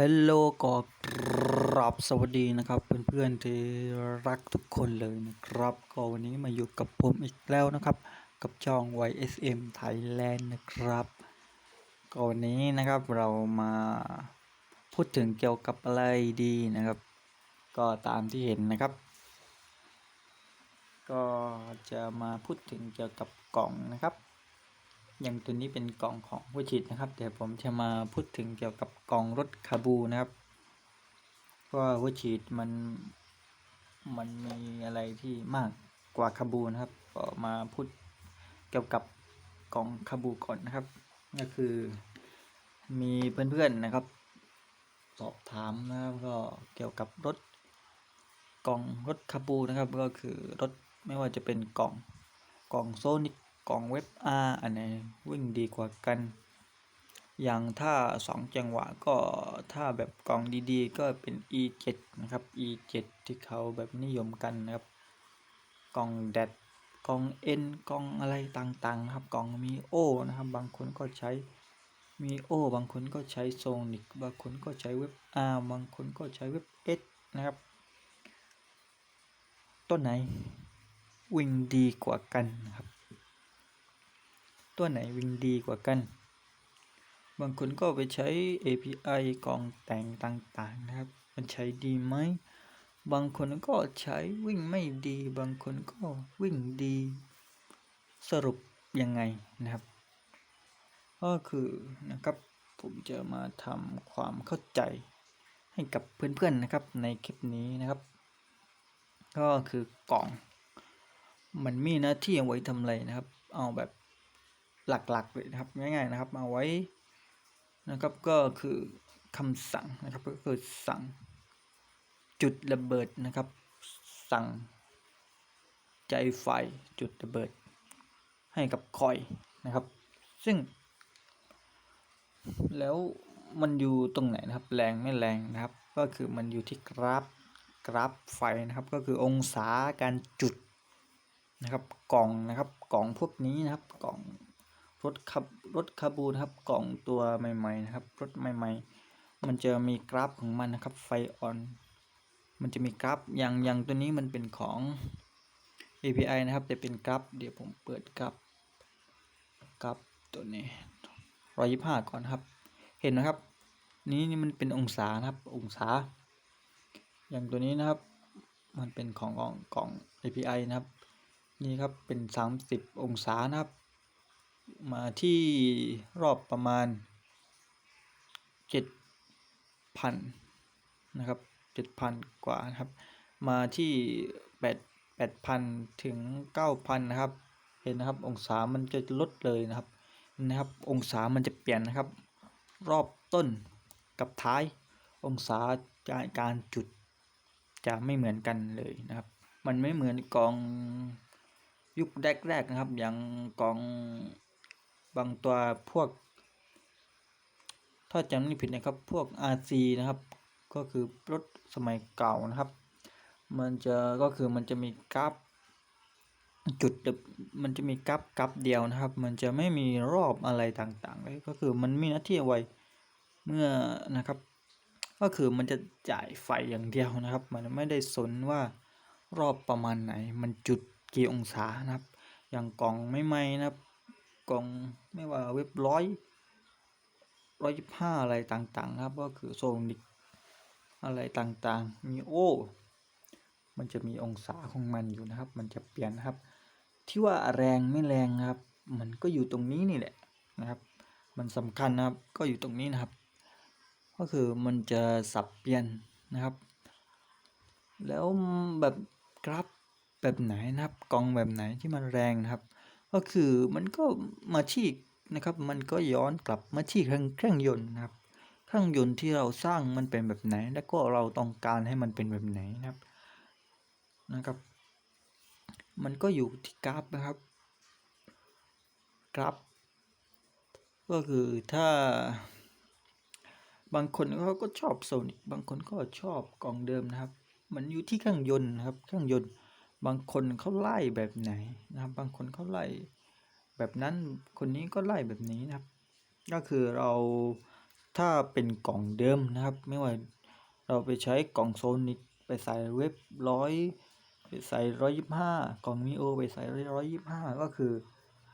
ฮัลโหลก็ราบสวัสดีนะครับ เพื่อนๆที่รักทุกคนเลยนะครับ ก็วันนี้มาอยู่กับผมอีกแล้วนะครับ กับช่อง YSM Thailand นะครับก็วันนี้นะครับเรามาพูดถึงเกี่ยวกับอะไรดีนะครับ ก็ตามที่เห็นนะครับ ก็จะมาพูดถึงเกี่ยวกับกล่องนะครับ ย่างตัวนี้เป็นกล่องของผู้ชิดนะครับ เดี๋ยวผมจะมาพูดถึงเกี่ยวกับกล่องรถคาบูนะครับว่าผู้ชิดมันมันมีอะไรที่มากกว่าคาบูนะครับก็มาพูดเกี่ยวกับกล่องคาบูก่อนนะครับ ก็คือมีเพื่อนๆนะครับ สอบถามนะครับก็เกี่ยวกับรถกล่องรถคาบูนะครับ ก็คือรถไม่ว่าจะเป็นกล่องกล่องโซนิก กองเว็บ R อันไหนวิ่งดีกว่ากัน อย่างถ้าสองจังหวะก็ถ้าแบบกองดีๆ ก็เป็น E7 นะครับ E7 ที่เขาแบบนิยมกันนะครับกองแดดกล่อง N กองอะไรต่างๆนะครับกองมีโอนะครับ บางคนก็ใช้มีโอบางคนก็ใช้โซนิกบางคนก็ใช้เว็บ R บางคนก็ใช้เว็บ S นะครับ ต้นไหนวิ่งดีกว่ากันนะครับ ตัวไหนวิ่งดีกว่ากัน บางคนก็ไปใช้ API กล่องแต่งต่างๆนะครับ มันใช้ดีไหม บางคนก็ใช้วิ่งไม่ดี บางคนก็วิ่งดี สรุปยังไงนะครับ ก็คือนะครับผมจะมาทำความเข้าใจให้กับเพื่อนๆนะครับในคลิปนี้นะครับ ก็คือกล่อง มันมีหน้าที่เอาไว้ทำอะไรนะครับ เอาแบบ หลักๆเลยนะครับง่ายๆนะครับเอาไว้นะครับก็คือคำสั่งนะครับก็คือสั่งจุดระเบิดนะครับ สั่ง ใจไฟจุดระเบิด ให้กับคอยนะครับ ซึ่ง แล้วมันอยู่ตรงไหนนะครับ แรงไม่แรงนะครับ ก็คือมันอยู่ที่กราฟกราฟไฟนะครับ ก็คือองศาการจุดนะครับกล่องนะครับกล่องพวกนี้นะครับกล่อง รถขับรถคาบูนะครับกล่องตัวใหม่ๆนะครับรถใหม่ ๆ มันจะมีกราฟของมันนะครับไฟออน มันจะมีกราฟอย่างอย่างตัวนี้มันเป็นของ API นะครับแต่เป็นกราฟเดี๋ยวผมเปิดกราฟกราฟตัวนี้ร้อยยี่ห้าก่อนครับ เห็นนะครับ นี้นี่มันเป็นองศานะครับองศา อย่างตัวนี้นะครับ มันเป็นของของของ API นะครับ นี่ครับเป็น 30 องศานะครับ มาที่รอบประมาณ 7,000 นะครับ 7,000 กว่านะครับ มาที่ 8 8,000 ถึง 9,000 นะครับ เห็นนะครับ องศามันจะลดเลยนะครับ นะครับ องศามันจะเปลี่ยนนะครับ รอบต้นกับท้าย องศาการจุดจะไม่เหมือนกันเลยนะครับ มันไม่เหมือนกองยุคแรกๆนะครับ อย่างกอง บางตัวพวก ถ้าจำไม่ผิดนะครับ พวก RC นะครับ ก็คือรถสมัยเก่านะครับ มันจะก็คือมันจะมีกราฟจุดมันจะมีกราฟกราฟเดียวนะครับ มันจะไม่มีรอบอะไรต่างๆเลยก็คือมันมีหน้าที่ไว้เมื่อนะครับ ก็คือมันจะจ่ายไฟอย่างเดียวนะครับ มันไม่ได้สนว่ารอบประมาณไหน มันจุดกี่องศานะครับ อย่างกล่องไม่ไหมนะครับ กล่องไม่ว่าเว็บร้อยร้อยยี่ห้าอะไรต่างๆ ครับ ก็คือโซนิกอะไรต่างๆ มีโอ มันจะมีองศาของมันอยู่นะครับ มันจะเปลี่ยนครับ ที่ว่าแรงไม่แรงครับ มันก็อยู่ตรงนี้นี่แหละนะครับ มันสำคัญนะครับ ก็อยู่ตรงนี้นะครับ ก็คือมันจะสับเปลี่ยนนะครับ แล้วแบบกราฟแบบไหนนะครับ กองแบบไหนที่มันแรงนะครับ ก็คือมันก็มาที่นะครับมันก็ย้อนกลับมาที่เครื่องเครื่องยนต์นะครับ เครื่องยนต์ที่เราสร้างมันเป็นแบบไหน แล้วก็เราต้องการให้มันเป็นแบบไหนนะครับนะครับ มันก็อยู่ที่กราฟนะครับ กราฟ ก็คือถ้า บางคนเขาก็ชอบโซนิกบางคนก็ชอบกล่องเดิมนะครับ มันอยู่ที่เครื่องยนต์นะครับ เครื่องยนต์ บางคนเขาไล่แบบไหนนะครับ บางคนเขาไล่แบบนั้นคนนี้ก็ไล่แบบนี้นะครับ ก็คือเราถ้าเป็นกล่องเดิมนะครับ ไม่ว่าเราไปใช้กล่องโซนิกไปใส่เว็บร้อยไปใส่ร้อยยี่ห้ากล่องมิโอไปใส่ร้อยยี่ห้าก็คือ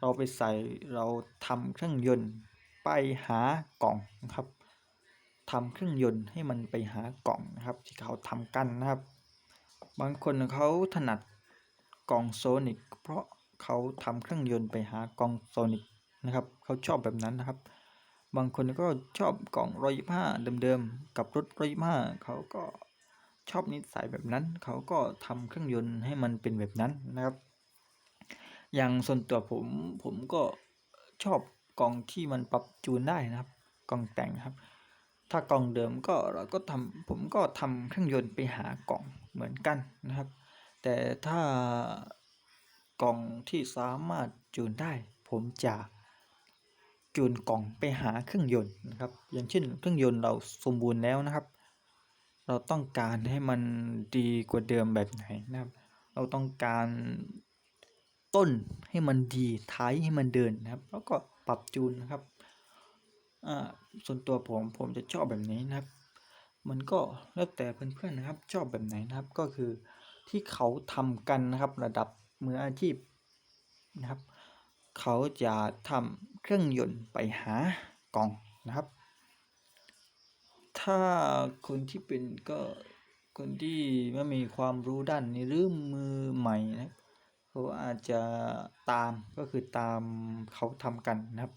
เราไปใส่เราทำเครื่องยนต์ไปหากล่องนะครับทำเครื่องยนต์ให้มันไปหากล่องนะครับ ที่เขาทำกันนะครับ บางคนเขาถนัด กองโซนิกเพราะเขาทำเครื่องยนต์ไปหากองโซนิกนะครับเขาชอบแบบนั้นนะครับ บางคนก็ชอบกล่องร้อยยี่ห้าเดิมๆกับรถร้อยยี่ห้าเขาก็ชอบนิสัยแบบนั้น เขาก็ทำเครื่องยนต์ให้มันเป็นแบบนั้นนะครับ อย่างส่วนตัวผมผมก็ชอบกล่องที่มันปรับจูนได้นะครับกล่องแต่งครับ ถ้ากล่องเดิมก็เราก็ทำผมก็ทำเครื่องยนต์ไปหากล่องเหมือนกันนะครับ แต่ถ้ากล่องที่สามารถจูนได้ ผมจะจูนกล่องไปหาเครื่องยนต์นะครับ อย่างเช่น เครื่องยนต์เราสมบูรณ์แล้วนะครับ เราต้องการให้มันดีกว่าเดิมแบบไหนนะครับ เราต้องการต้นให้มันดีท้ายให้มันเดินนะครับ แล้วก็ปรับจูนนะครับส่วนตัวผมผมจะชอบแบบนี้นะครับ มันก็แล้วแต่เพื่อนๆนะครับ ชอบแบบไหนนะครับก็คือ ที่เขาทำกันนะครับระดับมืออาชีพนะครับ เขาจะทำเครื่องยนต์ไปหากล่องนะครับ ถ้าคนที่เป็นก็คนที่ไม่มีความรู้ด้านนี้หรือมือใหม่นะเขาอาจจะตามก็คือตามเขาทำกันนะครับ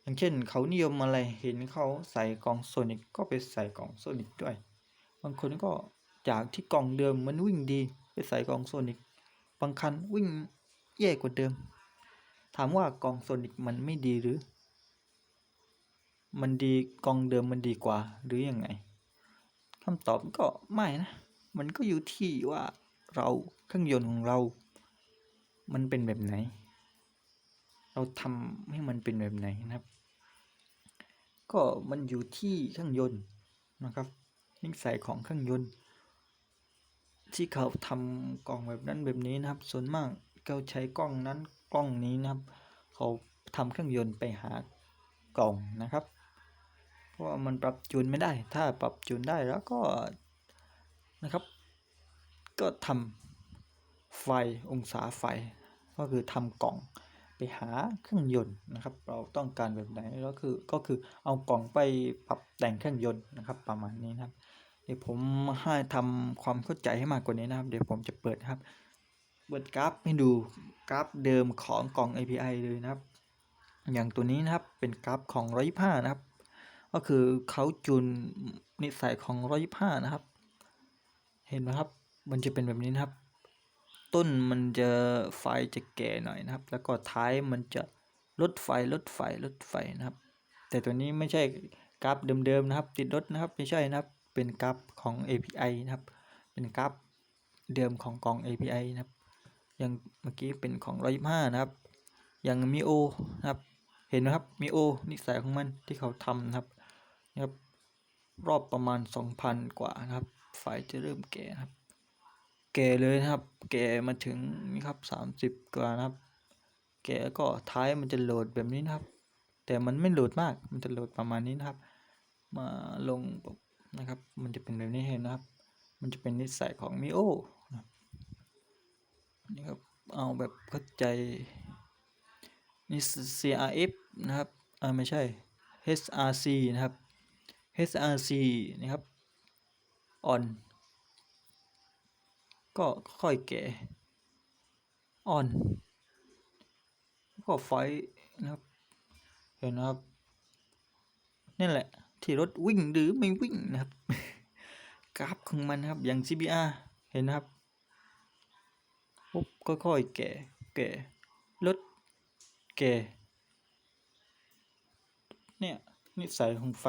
อย่างเช่นเขานิยมอะไรเห็นเขาใส่กล่องโซนิกก็ไปใส่กล่องโซนิกด้วย บางคนก็ จากที่กล่องเดิมมันวิ่งดีไปใส่กล่องโซนิกบางคันวิ่งแย่กว่าเดิม ถามว่ากล่องโซนิกมันไม่ดีหรือ มันดีกล่องเดิมมันดีกว่าหรือยังไงคำตอบก็ไม่นะ มันก็อยู่ที่ว่าเราเครื่องยนต์ของเรา มันเป็นแบบไหน เราทำให้มันเป็นแบบไหนนะครับ ก็มันอยู่ที่เครื่องยนต์นะครับนิสัยของเครื่องยนต์ ที่เขาทำกล่องแบบนั้นแบบนี้นะครับ ส่วนมากเขาใช้กล้องนั้นกล้องนี้นะครับ เขาทำเครื่องยนต์ไปหากล่องนะครับ เพราะว่ามันปรับจูนไม่ได้ ถ้าปรับจูนได้แล้วก็นะครับ ก็ทำไฟองศาไฟ ก็คือทำกล่องไปหาเครื่องยนต์นะครับ เราต้องการแบบไหนก็คือก็คือเอากล่องไปปรับแต่งเครื่องยนต์นะครับ ประมาณนี้นะครับ เดี๋ยวผมให้ทำความเข้าใจให้มากกว่านี้นะครับ เดี๋ยวผมจะเปิดครับ เปิดกราฟให้ดูกราฟเดิมของกล่อง API เลยนะครับ อย่างตัวนี้นะครับเป็นกราฟของ125นะครับ ก็คือเขาจูนนิสัยของ125นะครับ เห็นไหมครับ มันจะเป็นแบบนี้นะครับ ต้นมันจะไฟจะแก่หน่อยนะครับ แล้วก็ท้ายมันจะลดไฟลดไฟลดไฟนะครับ แต่ตัวนี้ไม่ใช่กราฟเดิมๆนะครับ ติดรถนะครับไม่ใช่นะครับ เป็นกราฟของ API นะครับ เป็นกราฟเดิมของกล่อง API นะครับ อย่างเมื่อกี้เป็นของ125นะครับ อย่างมิโอนะครับ เห็นไหมครับมิโอนิสัยของมันที่เขาทำนะครับนะครับรอบประมาณ 2,000 กว่านะครับไฟจะเริ่มแก่นะครับ แก่เลยนะครับ แก่มาถึงนี่ครับ30 กว่านะครับ แก่ก็ท้ายมันจะโหลดแบบนี้นะครับ แต่มันไม่โหลดมากมันจะโหลดประมาณนี้นะครับ มาลงปุ๊บ นะครับ มันจะเป็นแบบนี้เห็นนะครับ มันจะเป็นนิสัยของมิโอนะนี่ครับ เอาแบบเข้าใจนี่ CRF นะครับอ่าไม่ใช่ HRC นะครับ HRC นะครับ on ก็ค่อยแก่ on ก็ไฟนะครับ เห็นนะครับ นี่แหละ ที่รถวิ่งหรือไม่วิ่งนะครับ กราฟของมันนะครับอย่าง CBR เห็นนะครับปุ๊บค่อยๆแก่แก่ลดแก่เนี่ยนิสัยของไฟ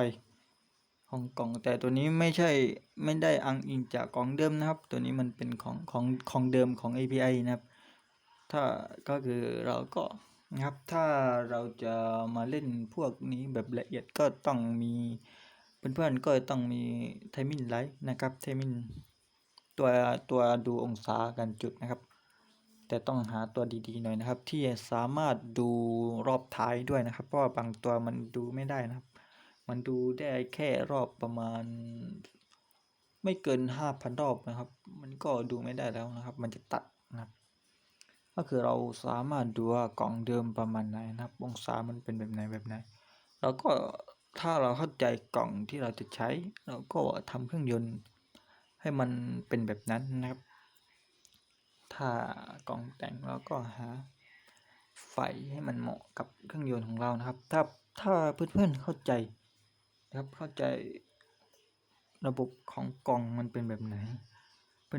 ของกล่องแต่ตัวนี้ไม่ใช่ไม่ได้อ้างอิงจากกล่องเดิมนะครับ ตัวนี้มันเป็นของของของเดิมของ API นะครับ ถ้าก็คือเราก็ นะครับ ถ้าเราจะมาเล่นพวกนี้แบบละเอียดก็ต้องมีเพื่อนๆก็ต้องมีไทมินไลท์นะครับไทมินตัวตัวดูองศาการจุดนะครับ แต่ต้องหาตัวดีๆหน่อยนะครับ ที่สามารถดูรอบท้ายด้วยนะครับ เพราะว่าบางตัวมันดูไม่ได้นะครับ มันดูได้แค่รอบประมาณ ไม่เกินห้าพันรอบนะครับ มันก็ดูไม่ได้แล้วนะครับ มันจะตัดนะครับ ก็คือเราสามารถดูว่ากล่องเดิมประมาณไหนนะครับ องศามันเป็นแบบไหนแบบไหนเราก็ถ้าเราเข้าใจกล่องที่เราจะใช้ เราก็ทำเครื่องยนต์ให้มันเป็นแบบนั้นนะครับ ถ้ากล่องแต่งเราก็หาไฟให้มันเหมาะกับเครื่องยนต์ของเรานะครับ ถ้าถ้าเพื่อนๆเข้าใจนะครับเข้าใจระบบของกล่องมันเป็นแบบไหน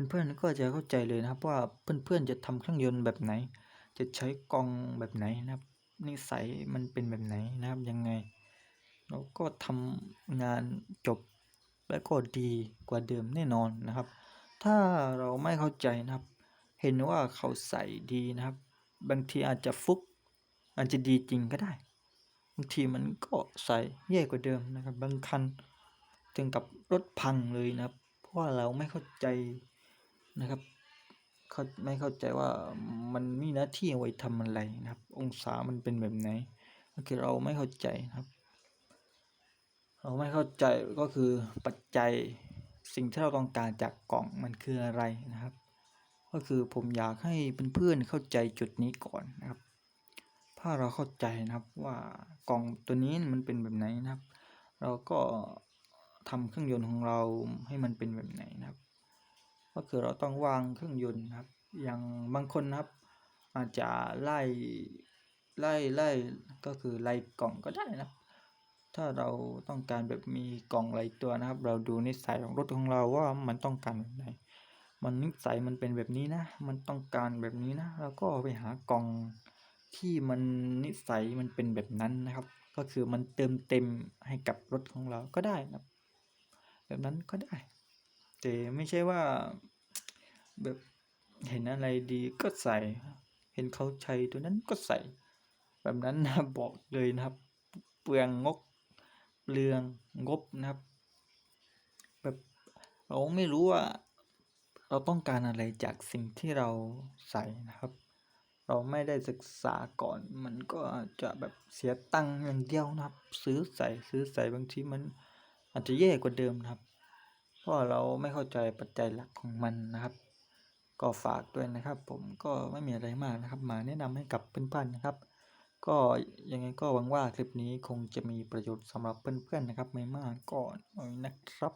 เพื่อนๆก็จะเข้าใจเลยนะครับ ว่าเพื่อนๆจะทำเครื่องยนต์แบบไหน จะใช้กองแบบไหนนะครับ นิสัยมันเป็นแบบไหนนะครับยังไงเราก็ทำงานจบและก็ดีกว่าเดิมแน่นอนนะครับ ถ้าเราไม่เข้าใจนะครับ เห็นว่าเขาใส่ดีนะครับ บางทีอาจจะฟุก อาจจะดีจริงก็ได้บางทีมันก็ใส่แย่กว่าเดิมนะครับ บางคันถึงกับรถพังเลยนะครับ เพราะว่าเราไม่เข้าใจ นะครับเขาไม่เข้าใจว่ามันมีหน้าที่เอาไว้ทำอะไรนะครับ องศามันเป็นแบบไหนก็คือเราไม่เข้าใจนะครับ เราไม่เข้าใจก็คือปัจจัยสิ่งที่เราต้องการจากกล่องมันคืออะไรนะครับ ก็คือผมอยากให้เพื่อนๆเข้าใจจุดนี้ก่อนนะครับ ถ้าเราเข้าใจนะครับว่ากล่องตัวนี้มันเป็นแบบไหนนะครับ เราก็ทำเครื่องยนต์ของเราให้มันเป็นแบบไหนนะครับ ก็คือเราต้องวางเครื่องยนต์นะครับ อย่างบางคนนะครับ อาจจะไล่ไล่ไล่ก็คือไล่กล่องก็ได้นะถ้าเราต้องการแบบมีกล่องหลายตัวนะครับ เราดูนิสัยของรถของเราว่ามันต้องการแบบไหน มันนิสัยมันเป็นแบบนี้นะ มันต้องการแบบนี้นะเราก็ไปหากล่องที่มันนิสัยมันเป็นแบบนั้นนะครับ ก็คือมันเติมเต็มให้กับรถของเราก็ได้นะครับ แบบนั้นก็ได้ แต่ไม่ใช่ว่า แบบเห็นอะไรดีก็ใส่ เห็นเขาใช้ตัวนั้นก็ใส่ แบบนั้นนะบอกเลยนะครับ เปลืองงบเปลืองงบนะครับ แบบเราไม่รู้ว่า เราต้องการอะไรจากสิ่งที่เราใส่นะครับ เราไม่ได้ศึกษาก่อนมันก็จจะแบบเสียตังค์อย่างเดียวนะครับ ซื้อใส่ซื้อใส่บางทีมันอาจจะแย่กว่าเดิมนะครับ เพราะเราไม่เข้าใจปัจจัยหลักของมันนะครับ ก็ฝากด้วยนะครับ ผมก็ไม่มีอะไรมากนะครับ มาแนะนำให้กับเพื่อนๆนะครับ ก็ยังไงก็หวังว่าคลิปนี้คงจะมีประโยชน์สำหรับเพื่อนๆนะครับ ไม่มากก็น้อยนะครับ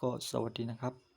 ก็สวัสดีนะครับ